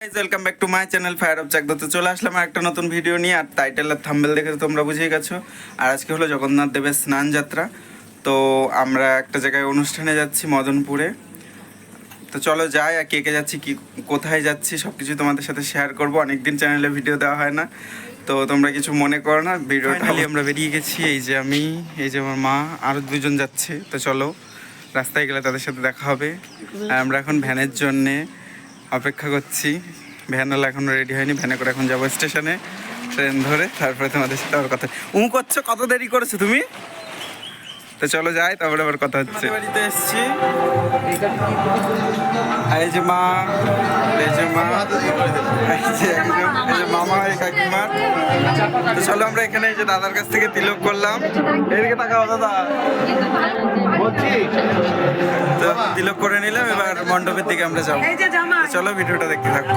Welcome back to my channel fire of চাকদাতে চলে আসলাম আর একটা নতুন ভিডিও নিয়ে আর টাইটেল আর থাম্বেল দেখে তো তোমরা বুঝেই গেছো। আর আজকে হলো জগন্নাথ দেবের স্নান যাত্রা। তো আমরা একটা জায়গায় অনুষ্ঠানে যাচ্ছি মদনপুরে। তো চলো যাই আর কে কে যাচ্ছি কি কোথায় যাচ্ছি সব কিছু তোমাদের সাথে শেয়ার করব। অনেকদিন চ্যানেলে ভিডিও দেওয়া হয় না। তো তোমরা কিছু মনে করো না ভিডিও খালি আমরা বেরিয়ে গেছি এই যে আমি এই যে আমার মা আরও দুজন যাচ্ছে। তো চলো রাস্তায় গেলে তাদের সাথে দেখা হবে। আর আমরা এখন ভ্যানের জন্যে অপেক্ষা করছি। ভ্যান হলে এখনও রেডি হয়নি, ভ্যানে করে এখন যাব স্টেশনে। ট্রেন ধরে তারপরে তোমাদের সাথে আবার কথা উ করছ? কত দেরি করেছ তুমি? তো চলো যাই তারপরে আবার কথা হচ্ছে। বাড়িতে এসছি। এই যে মা এই যে মা এই যে একজন এই যে মামা এই কাকিমা। তো চলো আমরা এখানে এই যে দাদার কাছ থেকে তিলক করলাম। এদিকে তাকাও দাদা। তো তিলক করে নিলাম এবার মণ্ডপের দিকে আমরা যাব। এই যে জামা তো চলো ভিডিওটা দেখতে থাকো।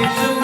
Give some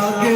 Okay.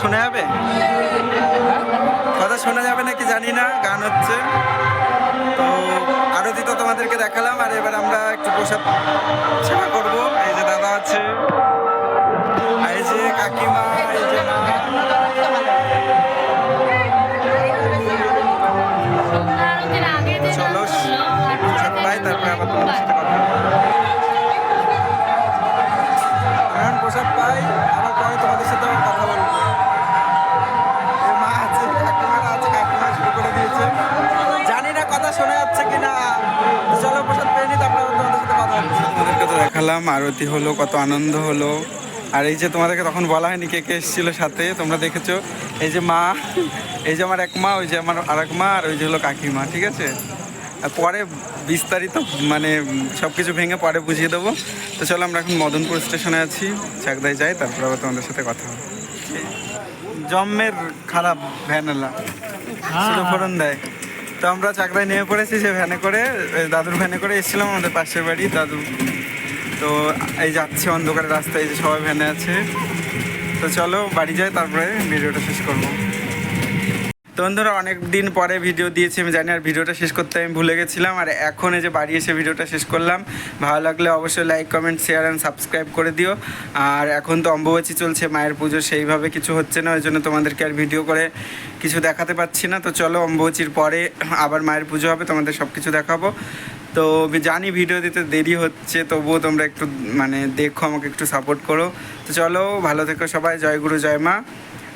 শোনা যাবে? কথা শোনা যাবে নাকি জানি না, গান হচ্ছে। তো আরতি তো তোমাদেরকে দেখালাম, আর এবার আমরা একটু প্রসাদ সেবা করব। এই যে দাদা আছে, এই যে কাকিমা, এই যে মা। তোমাদেরকে আরতি হলো কত আনন্দ হলো। আর এই যে তোমাদেরকে তখন বলা হয়নি কে কে এসেছিল সাথে তোমরা দেখেছ এই যে মা এই যে আমার এক মা ওই যে আমার আর এক মা আর ওই যে হলো কাকিমা ঠিক আছে? আর পরে বিস্তারিত মানে সব কিছু ভেঙে পরে বুঝিয়ে দেবো। তো চলো আমরা এখন মদনপুর স্টেশনে আছি চাকদায় যাই তারপর আবার তোমাদের সাথে কথা হবে। জম্মের খারাপ ভ্যানেলা ফোরন দেয়। তো আমরা চাকদায় নেমে পড়েছি সে ভ্যানে করে দাদুর ভ্যানে করে এসেছিলাম আমাদের পাশের বাড়ি দাদু তো এই যাচ্ছে অন্ধকারের রাস্তায় যে সবাই ভ্যানে আছে। তো চলো বাড়ি যাই, তারপরে ভিডিওটা শেষ করব। তো বন্ধুরা, অনেক দিন পরে ভিডিও দিয়েছি, আমি জানি আর ভিডিওটা শেষ করতে আমি ভুলে গেছিলাম, আর এখন এই যে বাড়ি এসে ভিডিওটা শেষ করলাম, ভালো লাগলে অবশ্যই like comment share and subscribe করে দিও। আর এখন তো অম্বুবাচী চলছে, মায়ের পুজো সেইভাবে কিছু হচ্ছে না, ওই জন্য তোমাদেরকে আর ভিডিও করে কিছু দেখাতে পাচ্ছি না। তো চলো, অম্বুবাচীর পরে আবার মায়ের পুজো হবে, তোমাদের সব কিছু দেখাবো। তো জানি ভিডিও দিতে দেরি হচ্ছে, তবুও তোমরা একটু মানে দেখো, আমাকে একটু সাপোর্ট করো। তো চলো, ভালো থেকো সবাই, জয় গুরু, জয় মা।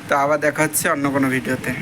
তো আবার দেখা হচ্ছে অন্য কোনো ভিডিওতে